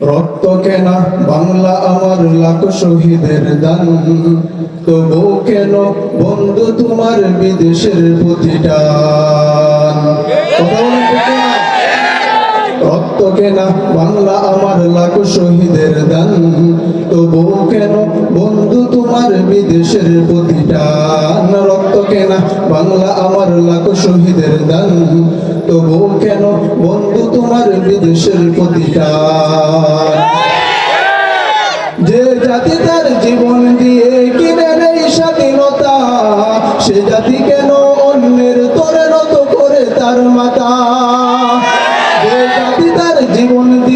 রক্ত কেনা বাংলা আমার লাখ শহীদের দান তবু কেন বন্ধু তোমার বিদেশের না? রক্ত কেনা বাংলা আমার লাখ শহীদের দান তবু কেন বন্ধু তোমার বিদেশের প্রতিটান? রক্ত কেনা বাংলা আমার লাখ শহীদের দান তবু কেন বন্ধু তোমার বিদেশের প্রতিটান যে জাতি তার জীবন দিয়ে কিনে নেই স্বাধীনতা, সে জাতি কেন অন্যের তোরে নত করে তার মাতা? যে জাতি তার জীবন দিয়ে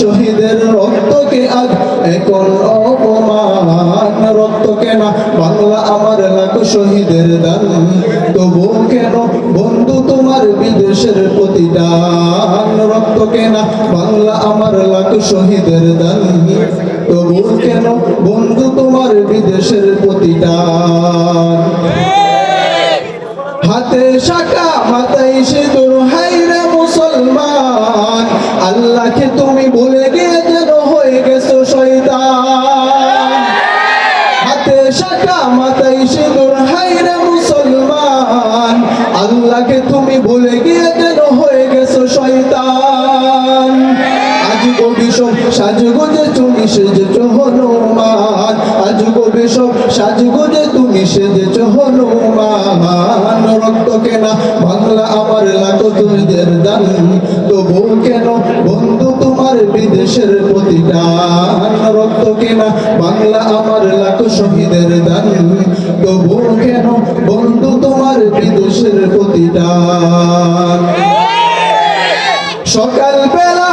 শহীদের রক্তকে আজ এখন অপমান। রক্ত কেন বাংলা আমার লাখ শহীদের দান। তবু কেন বন্ধু তোমার বিদেশের প্রতিদান? রক্ত কেন বাংলা আমার লাখ শহীদের দান। তবু কেন বন্ধু তোমার বিদেশের প্রতিদান? হাতে শাখা, মাথায় সিঁদুর হাইরে মুসলমান আল্লাহকে তুমি ভুলে গিয়ে হয়ে গেছো শয়তান। হাতে শাখা মাথায় সিঁদুর হাইরে মুসলমান। আল্লাহকে তুমি ভুলে গিয়ে যেন হয়ে গেছো শয়তান। আজ কবি সব সাজগোজে তুমি সেজেছ হনুমান আজ কবি সব সাজগোজে তুমি সেজেছ হনুমান রক্ত কেনা বাংলা আমার তবু কেন বন্ধু তোমার বিদেশের রক্ত কেনা বাংলা আমার শহীদের তবু কেন বন্ধু তোমার বিদেশের প্রতিদান সকাল বেলা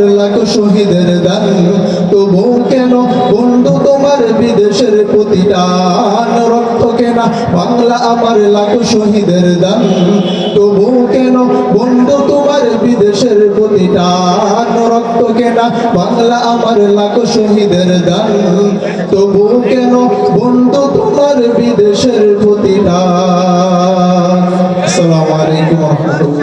লাখ শহীদের দান। তবু কেন বন্ধু তোমার বিদেশের প্রতিদান? রক্ত কেনা বাংলা আমার লাখ শহীদের দান। তবু কেন বন্ধু তোমার বিদেশের প্রতিদান? রক্ত কেনা বাংলা আমার লাখ শহীদের দান। তবু কেন বন্ধু তোমার বিদেশের প্রতিদান? আসসালামু রহমতুল্লাহ।